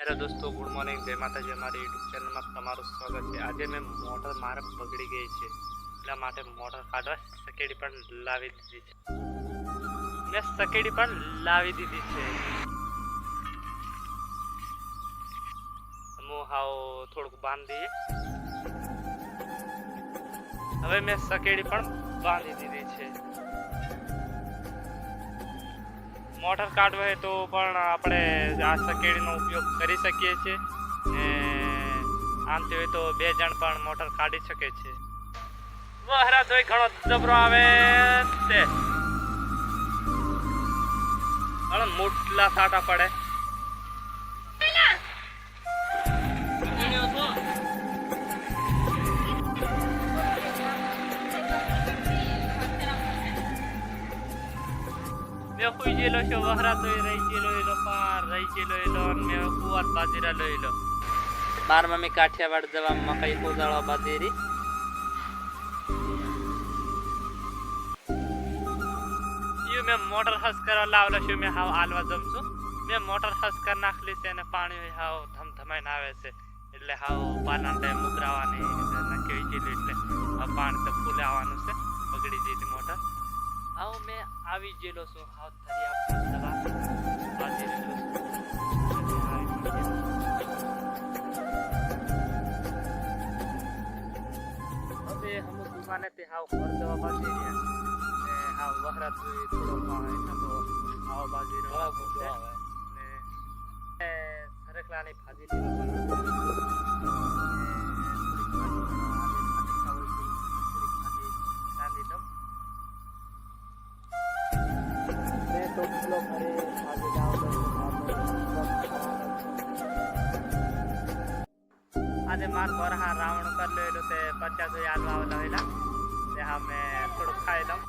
Hello દોસ્તો, good morning. જય માતાજી, અમારી યુટ્યુબ ચેનલમાં તમારું સ્વાગત છે. આજે મેં મોટર મારે બગડી ગઈ છે, એટલા માટે મોટર કાઢવા સકેડી પણ લાવી દીધી છે. મેં સકેડી પણ લાવી દીધી છે. હું હાવ થોડુંક બાંધી. હવે મેં સકેડી પણ બાંધી દીધી છે. મોટર કાર્ડ હોય તો પણ આપણે આ સકેડીનો ઉપયોગ કરી શકીએ છીએ. ને આમથી હોય તો બે જણ પણ મોટર કાઢી શકે છે. વહરા હોય ઘણો જબરો આવે તે. મોટલા સાટા પડે. મેં કોઈ જેલો છે વહરા તો રહી ગયેલો એલો પાર રહી ગયેલો એલો અને મેં કુવાર બાજીરા લઈ લો બાર મમ્મી કાઠિયાવાડ જવા મકાઈ કોદાળવા બાજેરી યુ મેં મોટર હસ કરવા લાવલો છું મેં હાવ આલવા જમ છું. મેં મોટર હસ કરી નાખલી છે અને પાણી હાવ ધમધમાઈને આવે છે. એટલે હાવ પાના ટાઈમ ઉતરાવાની નક્કી એટલે આ પાણી તો ફૂલે આવ મેં આવી ગયેલો છું. હાવ હવે હમ દુકાને તે હાવ ઘર જવા બાકી ને હાવ વહરા જોઈ થોડો થતો હાવ બાજી છે ને સરકલાની ભાજી લેવા ટોપલો ઘરે ભાજી લાવેલો આજે માર ઘર હા રાવણ કર લેલો તે પચાસ યાદ આવેલા હેલા તે હા મેં થોડું ખાઈ લઉં.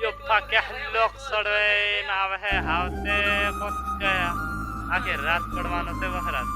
જો ફાકે લોક સડવે આવે હે હાવતે કોત ગયા રાત પડવાનો તે વહરાત